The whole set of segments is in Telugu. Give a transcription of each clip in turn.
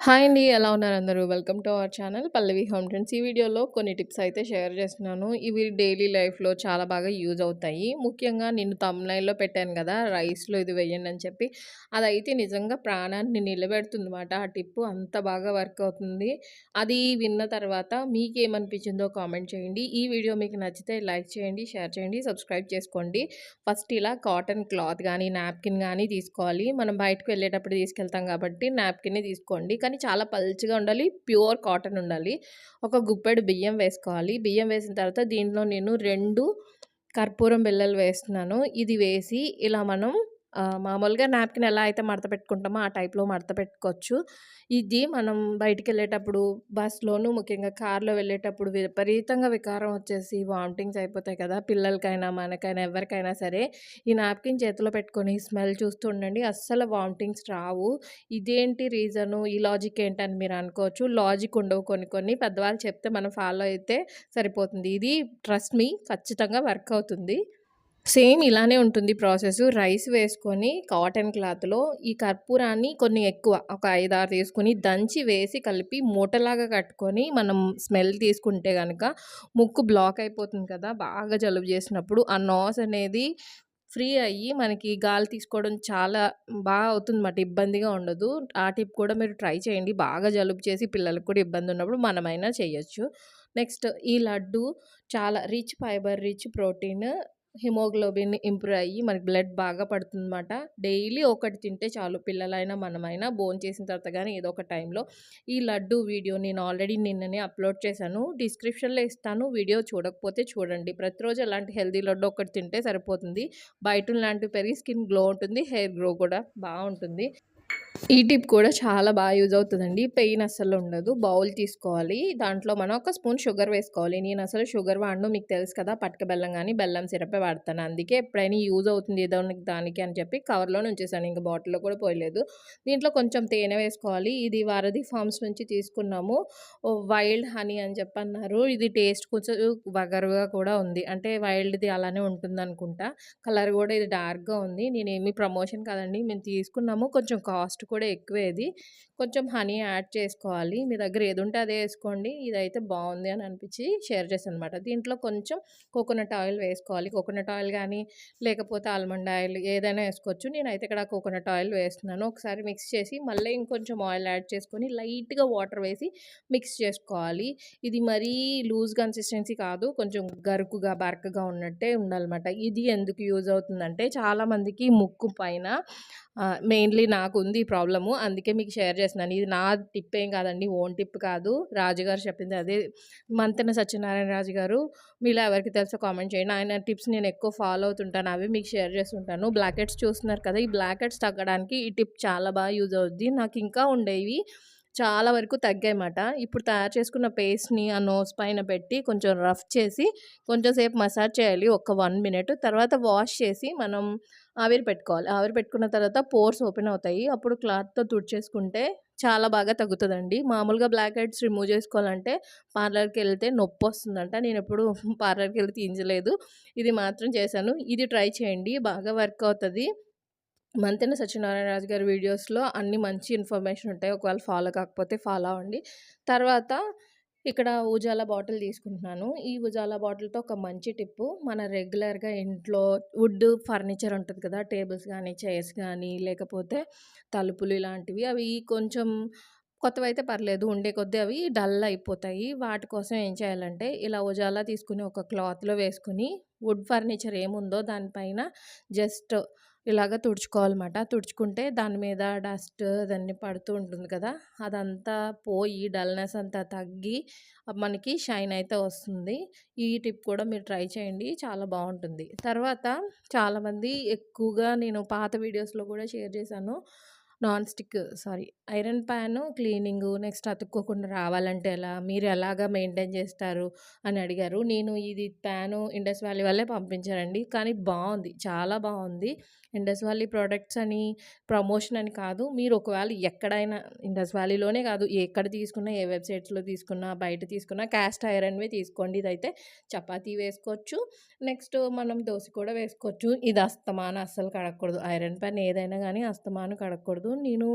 హాయ్ అండి. ఎలా ఉన్నారు అందరూ? Welcome to our channel Pallavi home trends. ఈ వీడియోలో కొన్ని టిప్స్ అయితే షేర్ చేస్తున్నాను. ఇవి డైలీ లైఫ్‌లో చాలా బాగా యూజ్ అవుతాయి. ముఖ్యంగా నేను తమ్లైన్లో పెట్టాను కదా రైస్‌లో ఇది వేయండి అని చెప్పి. అదైతే నిజంగా ప్రాణాన్ని నిలబెడుతుందన్నమాట. ఆ టిప్ అంత బాగా వర్క్ అవుతుంది. అది విన్న తర్వాత మీకేమనిపించిందో కామెంట్ చేయండి. ఈ వీడియో మీకు నచ్చితే లైక్ చేయండి, షేర్ చేయండి, సబ్స్క్రైబ్ చేసుకోండి. ఫస్ట్ ఇలా కాటన్ క్లాత్ కానీ నాప్కిన్ కానీ తీసుకోవాలి. మనం బయటకు వెళ్ళేటప్పుడు తీసుకెళ్తాం కాబట్టి నాప్కినే తీసుకోండి. కానీ చాలా పల్చగా ఉండాలి. ప్యూర్ కాటన్ ఉండాలి. ఒక గుప్పెడు బియ్యం వేసుకోవాలి. బియ్యం వేసిన తర్వాత దీంట్లో నేను రెండు కర్పూరం బిళ్ళలు వేస్తున్నాను. ఇది వేసి ఇలా మనం మామూలుగా నాప్కిన్ ఎలా అయితే మడత పెట్టుకుంటామో ఆ టైప్‌లో మడత పెట్టుకోవచ్చు. ఇది మనం బయటికి వెళ్ళేటప్పుడు బస్‌లోను ముఖ్యంగా కార్‌లో వెళ్ళేటప్పుడు విపరీతంగా వికారం వచ్చేసి వామిటింగ్స్ అయిపోతాయి కదా! పిల్లలకైనా, మనకైనా ఎవరికైనా సరే ఈ నాప్కిన్ చేతిలో పెట్టుకొని స్మెల్ చూస్తూ ఉండండి. అస్సలు వామిటింగ్స్ రావు. ఇదేంటి రీజను? ఈ లాజిక్ ఏంటని మీరు అనుకోవచ్చు. లాజిక్ ఉండవు కొన్ని కొన్ని. పెద్దవాళ్ళు చెప్తే మనం ఫాలో అయితే సరిపోతుంది. ఇది ట్రస్ట్ మీ ఖచ్చితంగా వర్క్ అవుతుంది. సేమ్ ఇలానే ఉంటుంది ప్రాసెస్ రైస్ వేసుకొని కాటన్ క్లాత్‌లో ఈ కర్పూరాన్ని కొన్ని ఎక్కువ ఒక 5, 6 తీసుకొని దంచి వేసి కలిపి మూటలాగా కట్టుకొని మనం స్మెల్ తీసుకుంటే కనుక ముక్కు బ్లాక్ అయిపోతుంది కదా! బాగా జలుబు చేసినప్పుడు ఆ నాస్ అనేది ఫ్రీ అయ్యి మనకి గాలి తీసుకోవడం చాలా బాగా అవుతుందన్నమాట. ఇబ్బందిగా ఉండదు. ఆ టిప్ కూడా మీరు ట్రై చేయండి. బాగా జలుబు చేసి పిల్లలకు కూడా ఇబ్బంది ఉన్నప్పుడు మనమైనా చేయొచ్చు. నెక్స్ట్ ఈ లడ్డు చాలా rich fibre, rich protein, haemoglobin improve అయ్యి మనకి బ్లడ్ బాగా పడుతుందన్నమాట. డైలీ ఒకటి తింటే చాలు. పిల్లలైనా, మనమైనా భోంచేసిన తర్వాత కానీ ఏదో ఒక టైంలో ఈ లడ్డు వీడియో నేను ఆల్రెడీ నిన్ననే అప్‌లోడ్ చేశాను. డిస్క్రిప్షన్‌లో ఇస్తాను. వీడియో చూడకపోతే చూడండి. ప్రతిరోజు అలాంటి హెల్దీ లడ్డు ఒకటి తింటే సరిపోతుంది. బయటున్నలాంటివి పెరిగి స్కిన్ గ్లో ఉంటుంది. హెయిర్ గ్రో కూడా బాగుంటుంది ఈ టిప్ కూడా చాలా బాగా యూజ్ అవుతుందండి పెయిన్ అస్సలు ఉండదు. బౌల్ తీసుకోవాలి. దాంట్లో మనం ఒక స్పూన్ షుగర్ వేసుకోవాలి. నేను అసలు షుగర్ వాడను. మీకు తెలుసు కదా! పట్క బెల్లం కానీ బెల్లం సిరపే వాడతాను. అందుకే ఎప్పుడైనా యూజ్ అవుతుంది ఏదో దానికి అని చెప్పి కవర్‌లోనే ఉంచేసాను. ఇంకా బాటిల్‌లో కూడా పోయలేదు. దీంట్లో కొంచెం తేనె వేసుకోవాలి. ఇది వారధి ఫార్మ్స్ నుంచి తీసుకున్నాము. వైల్డ్ హనీ అని చెప్పన్నారు. ఇది టేస్ట్ కొంచెం వగరుగా కూడా ఉంది. అంటే వైల్డ్‌ది అలానే ఉంటుంది అనుకుంటా కలర్ కూడా ఇది డార్క్‌గా ఉంది. నేనేమి ప్రమోషన్ కాదండి. మేము తీసుకున్నాము. కొంచెం కాస్ట్ కూడా ఎక్కువే ఇది. కొంచెం హనీ యాడ్ చేసుకోవాలి. మీ దగ్గర ఏది ఉంటే అదే వేసుకోండి ఇదైతే బాగుంది అని అనిపించి షేర్ చేశానన్నమాట. దీంట్లో కొంచెం కోకోనట్ ఆయిల్ వేసుకోవాలి. కోకోనట్ ఆయిల్ కానీ లేకపోతే ఆల్మండ్ ఆయిల్ ఏదైనా వేసుకోవచ్చు నేనైతే ఇక్కడ కోకోనట్ ఆయిల్ వేస్తున్నాను. ఒకసారి మిక్స్ చేసి మళ్ళీ ఇంకొంచెం ఆయిల్ యాడ్ చేసుకొని లైట్‌గా వాటర్ వేసి మిక్స్ చేసుకోవాలి. ఇది మరీ లూజ్ కన్సిస్టెన్సీ కాదు. కొంచెం గరుకుగా, బరకగా ఉన్నట్టే ఉండాలన్నమాట. ఇది ఎందుకు యూజ్ అవుతుందంటే చాలామందికి ముక్కు పైన మెయిన్లీ నాకు ఉంది ఈ ప్రాబ్లము. అందుకే మీకు షేర్ చేస్తున్నాను. ఇది నా టిప్ ఏం కాదండి. ఓన్ టిప్ కాదు. రాజుగారు చెప్పింది అదే. మంతెన సత్యనారాయణ రాజు గారు మీలో ఎవరికి తెలుసో కామెంట్ చేయండి. ఆయన టిప్స్ నేను ఎక్కువ ఫాలో అవుతుంటాను. అవి మీకు షేర్ చేస్తుంటాను. బ్లాకెట్స్ చూస్తున్నారు కదా! ఈ బ్లాకెట్స్ తగ్గడానికి ఈ టిప్ చాలా బాగా యూజ్ అవుద్ది. నాకు ఇంకా ఉండేవి. చాలా వరకు తగ్గాయన్నమాట. ఇప్పుడు తయారు చేసుకున్న పేస్ట్‌ని ఆ నోస్ పైన పెట్టి కొంచెం రఫ్ చేసి కొంచెం సేపు మసాజ్ చేయాలి. ఒక వన్ మినిట్. తర్వాత వాష్ చేసి మనం ఆవిరి పెట్టుకోవాలి. ఆవిరి పెట్టుకున్న తర్వాత పోర్స్ ఓపెన్ అవుతాయి. అప్పుడు క్లాత్‌తో తుడిచేసుకుంటే చాలా బాగా తగ్గుతుందండి మామూలుగా బ్లాక్ హెడ్స్ రిమూవ్ చేసుకోవాలంటే పార్లర్కి వెళ్తే నొప్పి వస్తుందంట నేను ఎప్పుడు పార్లర్కి వెళ్తే తీయించలేదు. ఇది మాత్రం చేశాను. ఇది ట్రై చేయండి. బాగా వర్క్ అవుతుంది మంతెన సత్యనారాయణ రాజు గారి వీడియోస్‌లో అన్ని మంచి ఇన్ఫర్మేషన్ ఉంటాయి. ఒకవేళ ఫాలో కాకపోతే ఫాలో అవ్వండి. తర్వాత ఇక్కడ ఉజాలా బాటిల్ తీసుకుంటున్నాను. ఈ ఉజాలా బాటిల్‌తో ఒక మంచి టిప్పు మన రెగ్యులర్‌గా ఇంట్లో వుడ్ ఫర్నిచర్ ఉంటుంది కదా! టేబుల్స్ కానీ చైర్స్ కానీ లేకపోతే తలుపులు ఇలాంటివి అవి కొంచెం కొత్తవి అయితే పర్లేదు. ఉండే కొద్దీ అవి డల్ అయిపోతాయి. వాటి కోసం ఏం చేయాలంటే ఇలా ఉజాలా తీసుకుని ఒక క్లాత్‌లో వేసుకుని వుడ్ ఫర్నిచర్ ఏముందో దానిపైన జస్ట్ ఇలాగ తుడుచుకోవాలన్నమాట. తుడుచుకుంటే దాని మీద డస్ట్ అదన్నీ పడుతూ ఉంటుంది కదా! అదంతా పోయి డల్‌నెస్ అంతా తగ్గి మనకి షైన్ అయితే వస్తుంది. ఈ టిప్ కూడా మీరు ట్రై చేయండి. చాలా బాగుంటుంది తర్వాత చాలామంది ఎక్కువగా నేను పాత వీడియోస్‌లో కూడా షేర్ చేశాను. Non stick sorry iron pan cleaning next అతుక్కోకుండా రావాలంటే ఎలా? మీరు ఎలాగా మెయింటైన్ చేస్తారు? అని అడిగారు. నేను ఇది ప్యాను ఇండస్ వ్యాలీ వల్లే పంపించారండి. కానీ బాగుంది చాలా బాగుంది ఇండస్ వ్యాలీ ప్రోడక్ట్స్ అని ప్రమోషన్ అని కాదు. మీరు ఒకవేళ ఎక్కడైనా ఇండస్ వ్యాలీలోనే కాదు ఎక్కడ తీసుకున్నా, ఏ వెబ్‌సైట్స్‌లో తీసుకున్నా, బయట తీసుకున్నా క్యాస్ట్ ఐరన్వి తీసుకోండి. ఇదైతే చపాతీ వేసుకోవచ్చు. నెక్స్ట్ మనం దోశ కూడా వేసుకోవచ్చు. ఇది అస్తమానం అస్సలు కడగకూడదు. ఐరన్ పాన్ ఏదైనా కానీ అస్తమానం కడగకూడదు. నేను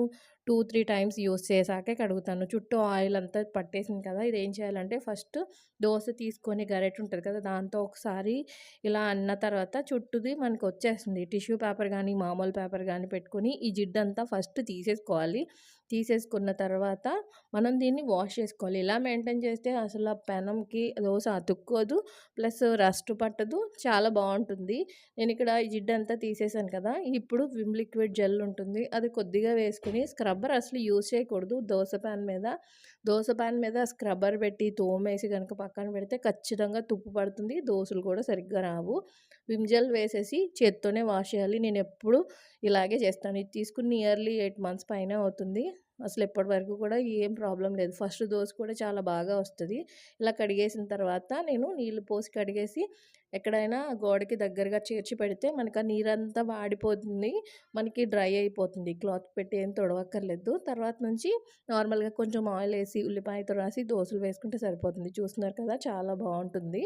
టూ త్రీ టైమ్స్ యూస్ చేశాకే కడుగుతాను చుట్టూ ఆయిల్ అంతా పట్టేసింది కదా ఇది ఏం చేయాలంటే ఫస్ట్ దోశ తీసుకొని గరెట్ ఉంటుంది కదా దాంతో ఒకసారి ఇలా అన్న తర్వాత చుట్టూది మనకు వచ్చేస్తుంది టిష్యూ పేపర్ కానీ మామూలు పేపర్ కానీ పెట్టుకొని ఈ జిడ్డంతా ఫస్ట్ తీసేసుకోవాలి. తీసేసుకున్న తర్వాత మనం దీన్ని వాష్ చేసుకోవాలి. ఇలా మెయింటైన్ చేస్తే అసలు ఆ పెనంకి దోశ అతుక్కోదు ప్లస్ రస్ట్ పట్టదు. చాలా బాగుంటుంది. నేను ఇక్కడ ఈ జిడ్డంతా తీసేసాను కదా ఇప్పుడు విమ్ లిక్విడ్ జెల్ ఉంటుంది. అది కొద్దిగా వేసుకుని స్క్రబ్బర్ అసలు యూజ్ చేయకూడదు. దోశ ప్యాన్ మీద దోశ ప్యాన్ మీద స్క్రబ్బర్ పెట్టి తోమేసి కనుక పక్కన పెడితే ఖచ్చితంగా తుప్పు పడుతుంది. దోశలు కూడా సరిగ్గా రావు. విమ్ జెల్ వేసేసి చేత్తోనే వాష్ చేయాలి. నేను ఎప్పుడు ఇలాగే చేస్తాను. ఇది తీసుకుని నియర్లీ ఎయిట్ మంత్స్ పైన అవుతుంది. అసలు ఎప్పటి వరకు కూడా ఏం ప్రాబ్లం లేదు. ఫస్ట్ దోశ కూడా చాలా బాగా వస్తుంది. ఇలా కడిగేసిన తర్వాత నేను నీళ్ళు పోసి కడిగేసి ఎక్కడైనా గోడకి దగ్గరగా చేర్చి పెడితే మనకి ఆ నీరంతా వాడిపోతుంది. మనకి డ్రై అయిపోతుంది. క్లాత్ పెట్టి ఏం తొడవక్కర్లేదు. తర్వాత నుంచి నార్మల్గా కొంచెం ఆయిల్ వేసి ఉల్లిపాయతో రాసి దోశలు వేసుకుంటే సరిపోతుంది. చూస్తున్నారు కదా చాలా బాగుంటుంది.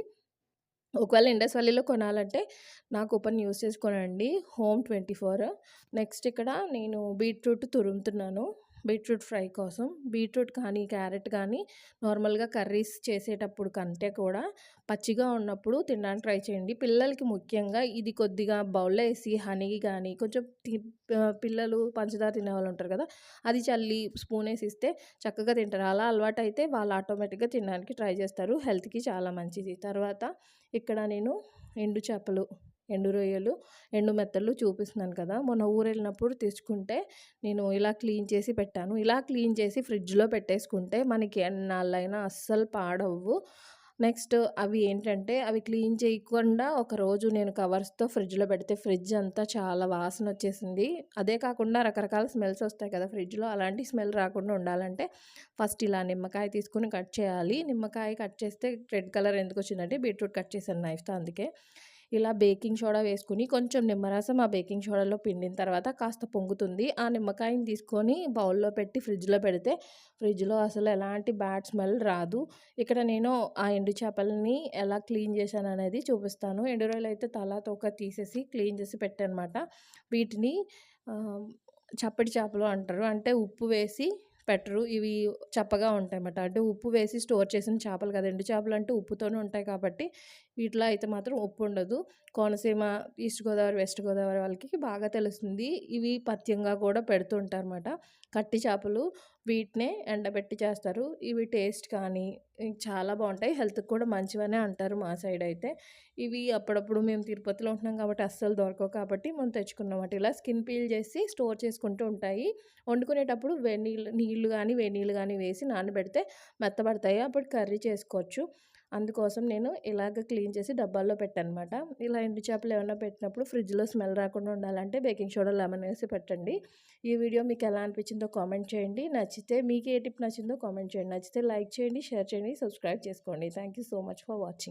ఒకవేళ ఇండస్ వ్యాలీలో కొనాలంటే నా కూపన్ యూస్ చేసుకోనండి. Home twenty four. నెక్స్ట్ ఇక్కడ నేను బీట్రూట్ తురుముతున్నాను. బీట్రూట్ ఫ్రై కోసం. బీట్రూట్ కానీ క్యారెట్ కానీ నార్మల్గా కర్రీస్ చేసేటప్పుడు కంటే కూడా పచ్చిగా ఉన్నప్పుడు తినడానికి ట్రై చేయండి. పిల్లలకి ముఖ్యంగా ఇది కొద్దిగా బౌల్లో వేసి హనీ కానీ కొంచెం పిల్లలు పంచదార తినే వాళ్ళు ఉంటారు కదా అది చల్లి స్పూన్ వేసి ఇస్తే చక్కగా తింటారు. అలా అలవాటు అయితే వాళ్ళు ఆటోమేటిక్గా తినడానికి ట్రై చేస్తారు. హెల్త్కి చాలా మంచిది. తర్వాత ఇక్కడ నేను ఎండు చేపలు ఎండు రొయ్యలు ఎండు మెత్తలు చూపిస్తున్నాను కదా. మొన్న ఊరు వెళ్ళినప్పుడు తెచ్చుకుంటే నేను ఇలా క్లీన్ చేసి పెట్టాను. ఇలా క్లీన్ చేసి ఫ్రిడ్జ్లో పెట్టేసుకుంటే మనకి ఎన్నాళ్ళైనా అస్సలు పాడవు నెక్స్ట్ అవి ఏంటంటే అవి క్లీన్ చేయకుండా ఒకరోజు నేను కవర్స్తో ఫ్రిడ్జ్లో పెడితే ఫ్రిడ్జ్ అంతా చాలా వాసన వచ్చేసింది. అదే కాకుండా రకరకాల స్మెల్స్ వస్తాయి కదా ఫ్రిడ్జ్లో. అలాంటి స్మెల్ రాకుండా ఉండాలంటే ఫస్ట్ ఇలా నిమ్మకాయ తీసుకుని కట్ చేయాలి. నిమ్మకాయ కట్ చేస్తే రెడ్ కలర్ ఎందుకు వచ్చిందంటే బీట్రూట్ కట్ చేశాను నైఫ్తో అందుకే. ఇలా బేకింగ్ సోడా వేసుకుని కొంచెం నిమ్మరసం ఆ బేకింగ్ సోడాలో పిండిన తర్వాత కాస్త పొంగుతుంది. ఆ నిమ్మకాయని తీసుకొని బౌల్లో పెట్టి ఫ్రిడ్జ్లో పెడితే ఫ్రిడ్జ్లో అసలు ఎలాంటి బ్యాడ్ స్మెల్ రాదు. ఇక్కడ నేను ఆ ఎండు చేపలని ఎలా క్లీన్ చేశాను అనేది చూపిస్తాను. ఎండు రొయ్యలు అయితే తల తోక తీసేసి క్లీన్ చేసి పెట్టానమాట. వీటిని చప్పటి చేపలు అంటారు. అంటే ఉప్పు వేసి పెట్టరు. ఇవి చప్పగా ఉంటాయి అన్నమాట అంటే ఉప్పు వేసి స్టోర్ చేసిన చేపలు కదా ఎండు చేపలు అంటే ఉప్పుతోనే ఉంటాయి కాబట్టి వీటిలో అయితే మాత్రం ఉప్పు ఉండదు. కోనసీమ ఈస్ట్ గోదావరి వెస్ట్ గోదావరి వాళ్ళకి బాగా తెలుస్తుంది. ఇవి పథ్యంగా కూడా పెడుతుంటారు అనమాట కట్టి చేపలు వీటినే ఎండబెట్టి చేస్తారు. ఇవి టేస్ట్ కానీ చాలా బాగుంటాయి. హెల్త్కి కూడా మంచివనే అంటారు మా సైడ్ అయితే. ఇవి అప్పుడప్పుడు మేము తిరుపతిలో ఉంటున్నాం కాబట్టి అస్సలు దొరకవు కాబట్టి మనం తెచ్చుకున్నమాట. ఇలా స్కిన్ పీల్ చేసి స్టోర్ చేసుకుంటూ ఉంటాయి. వండుకునేటప్పుడు వెన్నీళ్ళు నీళ్ళు కానీ వేడి కానీ వేసి నానబెడితే మెత్తబడతాయి. అప్పుడు కర్రీ చేసుకోవచ్చు. అందుకోసం నేను ఇలాగ క్లీన్ చేసి డబ్బాల్లో పెట్టనమాట. ఇలా ఎండు చేపలు ఏమైనా పెట్టినప్పుడు ఫ్రిడ్జ్లో స్మెల్ రాకుండా ఉండాలంటే బేకింగ్ సోడా లెమన్ వేసి పెట్టండి. ఈ వీడియో మీకు ఎలా అనిపించిందో కామెంట్ చేయండి. నచ్చితే మీకు ఏ టిప్ నచ్చిందో కామెంట్ చేయండి. నచ్చితే లైక్ చేయండి షేర్ చేయండి సబ్స్క్రైబ్ చేసుకోండి. Thank so much for watching.